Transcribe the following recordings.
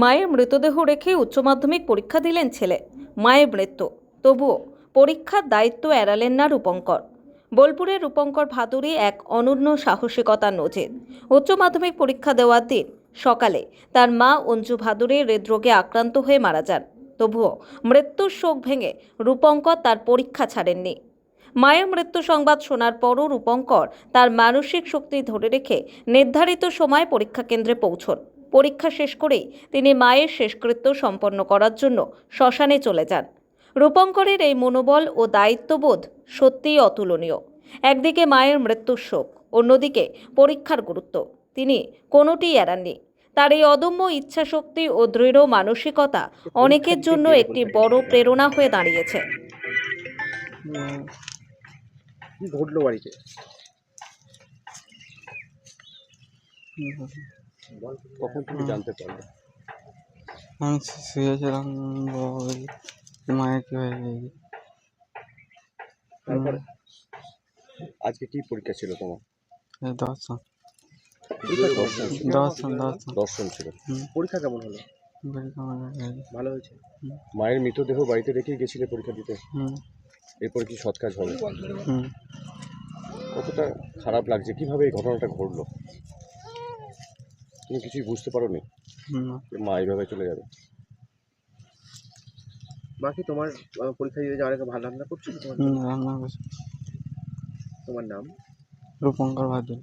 মায়ের মৃতদেহ রেখে উচ্চ মাধ্যমিক পরীক্ষা দিলেন ছেলে। মায়ের মৃত্যু। তবুও পরীক্ষার দায়িত্ব এড়ালেন না রূপঙ্কর। বোলপুরের রূপঙ্কর ভাদুরী এক অনন্য সাহসিকতার নজির। উচ্চ মাধ্যমিক পরীক্ষা দেওয়ার দিন সকালে তার মা অঞ্জু ভাদুরী হৃদরোগে আক্রান্ত হয়ে মারা যান। তবুও মৃত্যুর শোক ভেঙে রূপঙ্কর তার পরীক্ষা ছাড়েননি। মায়ের মৃত্যু সংবাদ শোনার পরও রূপঙ্কর তার মানসিক শক্তি ধরে রেখে নির্ধারিত সময় পরীক্ষা কেন্দ্রে পৌঁছন। পরীক্ষা শেষ করেই তিনি মায়ের শেষকৃত্য সম্পন্ন করার জন্য শ্মশানে চলে যান। রূপঙ্করের এই মনোবল ও দায়িত্ববোধ সত্যিই অতুলনীয়। একদিকে মায়ের মৃত্যুর শোক, অন্যদিকে পরীক্ষার গুরুত্ব। তিনি কোনোটি এড়াননি। তার এই অদম্য ইচ্ছাশক্তি ও দৃঢ় মানসিকতা অনেকের জন্য একটি বড় প্রেরণা হয়ে দাঁড়িয়েছে। ঘটলো বাড়িতে কখন তুমি জানতে পারলে আমি শুয়েছিলাম মায়ের কি হয়ে গেছে তারপরে? আজকে কি পরীক্ষা ছিল তোমার? দর্শন দর্শন দর্শন দর্শন ছিল। পরীক্ষা কেমন হলো? হয়ে? ভালো হয়েছে। মায়ের মৃতদেহ বাড়িতে রেখেই গেছিলে পরীক্ষা দিতে? হুম। এরপরে কি সৎ কাজ হবে? কতটা খারাপ লাগছে? কীভাবে এই ঘটনাটা ঘটলো? তুমি কিছুই বুঝতে পারো নি হুম মা এইভাবে চলে যাবে। বাকি তোমার পরীক্ষা দিতে যাওয়ার আগে ভালো রান্না করছ? তোমার রান্না করছি। তোমার নাম? Rupankar Bhaduri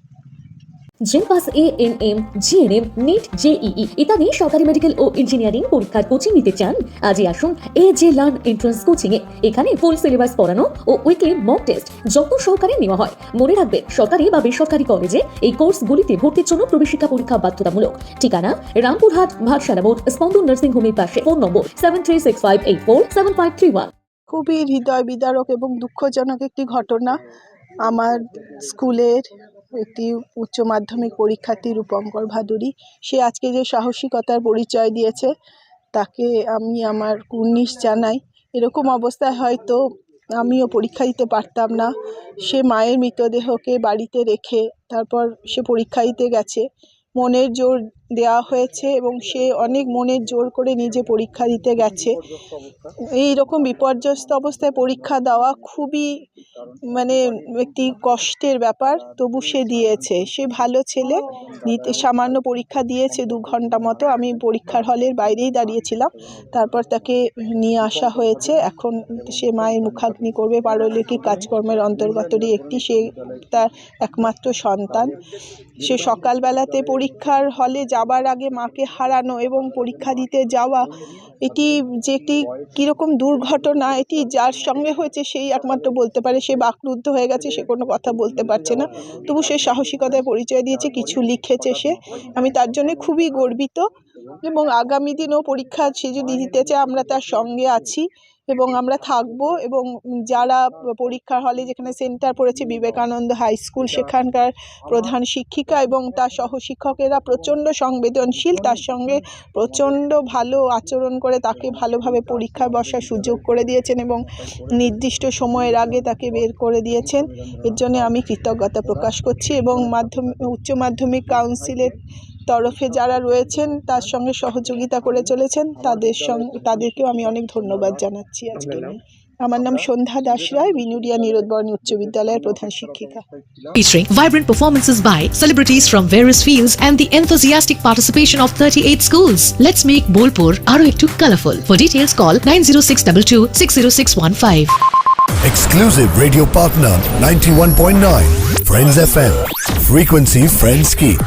জেপাস A N M GNM NEET JEE ইত্যাদি সরকারি মেডিকেল ও ইঞ্জিনিয়ারিং পরীক্ষার কোচিং নিতে চান। আজই আসুন এ জে লার্ন এন্ট্রান্স এ। এখানে ফুল সিলেবাস পড়ানো ও উইকলি মক টেস্ট যত সহকারে নেওয়া হয়। মনে রাখবেন, সরকারি বা বেসরকারি কলেজে এই কোর্সগুলিতে ভর্তির জন্য প্রবেশিকা পরীক্ষা বাধ্যতামূলক। ঠিকানা, রামপুরহাট ভাটসালা মোড় স্পন্দন নার্সিং হোমের পাশে। Phone number seven three six five eight four seven five three one খুবই হৃদয় বিদারক এবং দুঃখজনক একটি ঘটনা। আমার স্কুলের একটি উচ্চ মাধ্যমিক পরীক্ষার্থী রূপঙ্কর ভাদুরী, সে আজকে যে সাহসিকতার পরিচয় দিয়েছে, তাকে আমি আমার কুর্নিশ জানাই। এরকম অবস্থায় হয়তো আমিও পরীক্ষা দিতে পারতাম না। সে মায়ের মৃতদেহকে বাড়িতে রেখে তারপর সে পরীক্ষা দিতে গেছে। মনের জোর দেওয়া হয়েছে এবং সে অনেক মনের জোর করে নিজে পরীক্ষা দিতে গেছে। এই রকম বিপর্যস্ত অবস্থায় পরীক্ষা দেওয়া খুবই মানে একটি কষ্টের ব্যাপার। তবু সে দিয়েছে। সে ভালো ছেলে, নিতে সামান্য পরীক্ষা দিয়েছে দু ঘণ্টা মতো। আমি পরীক্ষার হলের বাইরেই দাঁড়িয়েছিলাম। তারপর তাকে নিয়ে আসা হয়েছে। এখন সে মায়ের মুখাগ্নি করবে। পারলৌকিক কাজকর্মের অন্তর্গতরই একটি, সে তার একমাত্র সন্তান। সে সকালবেলাতে পরীক্ষার হলে যাবার আগে মাকে হারানো এবং পরীক্ষা দিতে যাওয়া, এটি যে একটি কীরকম দুর্ঘটনা, এটি যার সঙ্গে হয়েছে সেই একমাত্র বলতে পারে। সে বাকরুদ্ধ হয়ে গেছে, সে কোনো কথা বলতে পারছে না। তবু সে সাহসিকতায় পরিচয় দিয়েছে, কিছু লিখেছে সে। আমি তার জন্য খুবই গর্বিত এবং আগামী দিনেও পরীক্ষা সে যদি দিতে চায়, আমরা তার সঙ্গে আছি। এবং আমরা থাকব এবং যারা পরীক্ষার হলে যেখানে সেন্টার পড়েছে বিবেকানন্দ হাই স্কুল সেখানকার প্রধান শিক্ষিকা এবং তার সহশিক্ষকেরা প্রচণ্ড সংবেদনশীল, তার সঙ্গে প্রচণ্ড ভালো আচরণ করে তাকে ভালোভাবে পরীক্ষায় বসার সুযোগ করে দিয়েছেন এবং নির্দিষ্ট সময়ের আগে তাকে বের করে দিয়েছেন। এর জন্য আমি কৃতজ্ঞতা প্রকাশ করছি এবং মাধ্যমিক উচ্চ মাধ্যমিক কাউন্সিলের তরফে যারা রয়েছেন তার সঙ্গে সহযোগিতা করে চলেছেন তাদের সঙ্গে তাদেরকেও আমি অনেক ধন্যবাদ জানাচ্ছি আজকে আমার নাম সন্ধ্যা দাস রায় বিনুরিয়া নিরোদবর্ণী উচ্চ বিদ্যালয়ের প্রধান শিক্ষিকা featuring vibrant performances by celebrities from various fields and the enthusiastic participation of 38 schools. Let's make Bolpur আরও একটু colorful. For details call 90622 60615. Exclusive radio partner 91.9 Friends FM. Frequency Friends Key.